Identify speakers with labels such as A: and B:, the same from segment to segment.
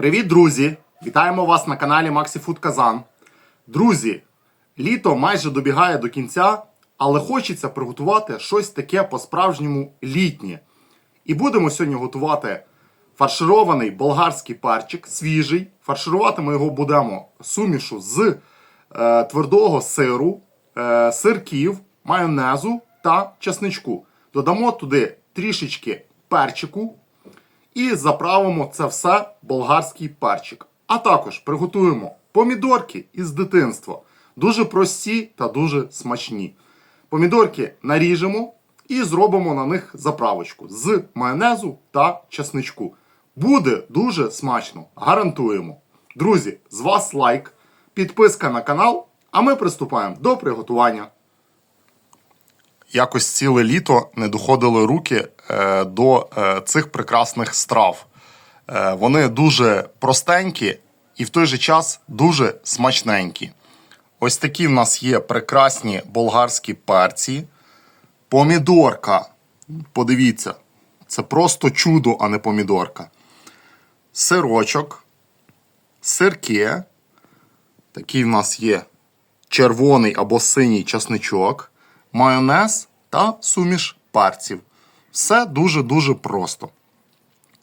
A: Привіт, друзі! Вітаємо вас на каналі MaxiFood Казан. Друзі, літо майже добігає до кінця, але хочеться приготувати щось таке по-справжньому літнє. І будемо сьогодні готувати фарширований болгарський перчик, свіжий. Фарширувати ми його будемо сумішу з е, твердого сиру, е, сирків, майонезу та чесничку. Додамо туди трішечки перчику, і заправимо це все болгарський перчик. А також приготуємо помідорки із дитинства. Дуже прості та дуже смачні. Помідорки наріжемо і зробимо на них заправочку з майонезу та чесничку. Буде дуже смачно, гарантуємо. Друзі, з вас лайк, підписка на канал, а ми приступаємо до приготування. Якось ціле літо не доходили руки е, до е, цих прекрасних страв. Е, вони дуже простенькі і в той же час дуже смачненькі. Ось такі в нас є прекрасні болгарські перці. Помідорка. Подивіться, це просто чудо, а не помідорка. Сирочок, сирки. Такий в нас є червоний або синій часничок, майонез та суміш перців. Все дуже-дуже просто.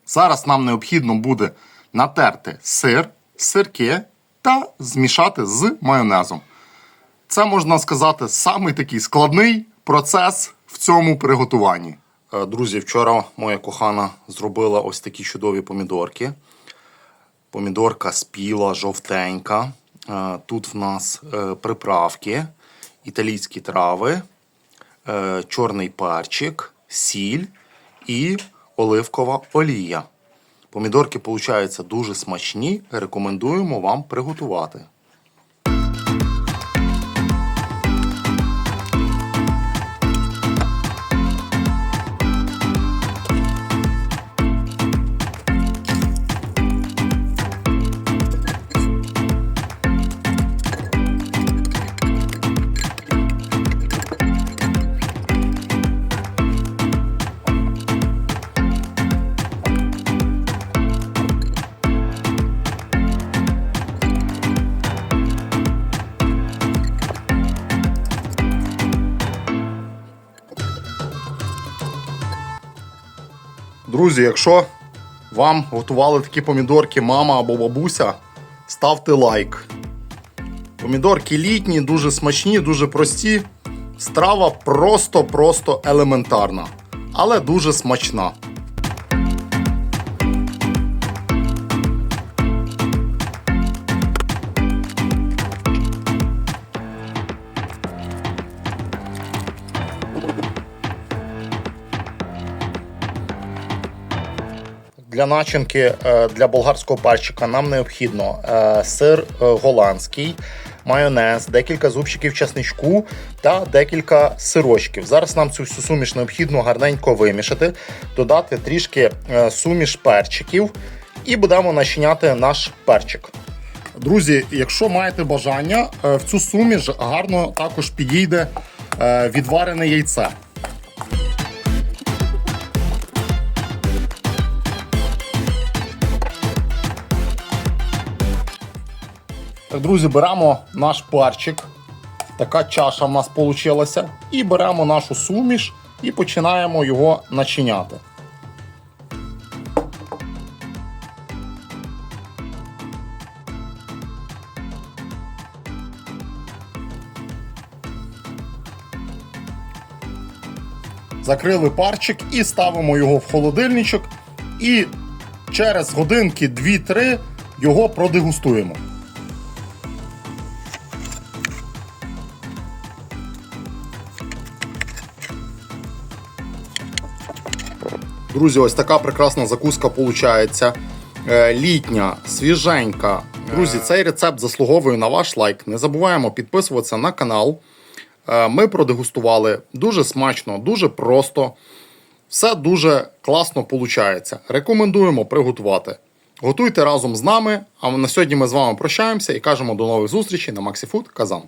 A: Зараз нам необхідно буде натерти сир, сирки та змішати з майонезом. Це можна сказати самий такий складний процес в цьому приготуванні. Е, Друзі, вчора моя кохана зробила ось такі чудові помідорки. Помідорка спіла, жовтенька. Е, Тут в нас е, приправки, італійські трави, е, чорний парчик, сіль і оливкова олія. Помідорки получаються дуже смачні. Рекомендуємо вам приготувати. Друзі, якщо вам готували такі помідорки мама або бабуся, ставте лайк. Помідорки літні, дуже смачні, дуже прості. Страва просто-просто елементарна, але дуже смачна. Для начинки е, для болгарського пальчика нам необхідно е, сир е, голландський, майонез, декілька зубчиків чесничку та декілька сирочків. Зараз нам цю всю суміш необхідно гарненько вимішати, додати трішки суміш перчиків і будемо начиняти наш перчик. Друзі, якщо маєте бажання, в цю суміш гарно також підійде відварене яйце. Так, друзі, беремо наш парчик. Така чаша в нас вийшла. І беремо нашу суміш і починаємо його начиняти. Закрили парчик і ставимо його в холодильничок. І через годинки 2-3 його продегустуємо. Друзі, ось така прекрасна закуска виходить. Літня, свіженька. Друзі, цей рецепт заслуговує на ваш лайк. Не забуваємо підписуватися на канал. Е, Ми продегустували дуже смачно, дуже просто. Все дуже класно виходить. Рекомендуємо приготувати. Готуйте разом з нами. А на сьогодні ми з вами прощаємося і кажемо до нових зустрічей на MaxiFood Казан.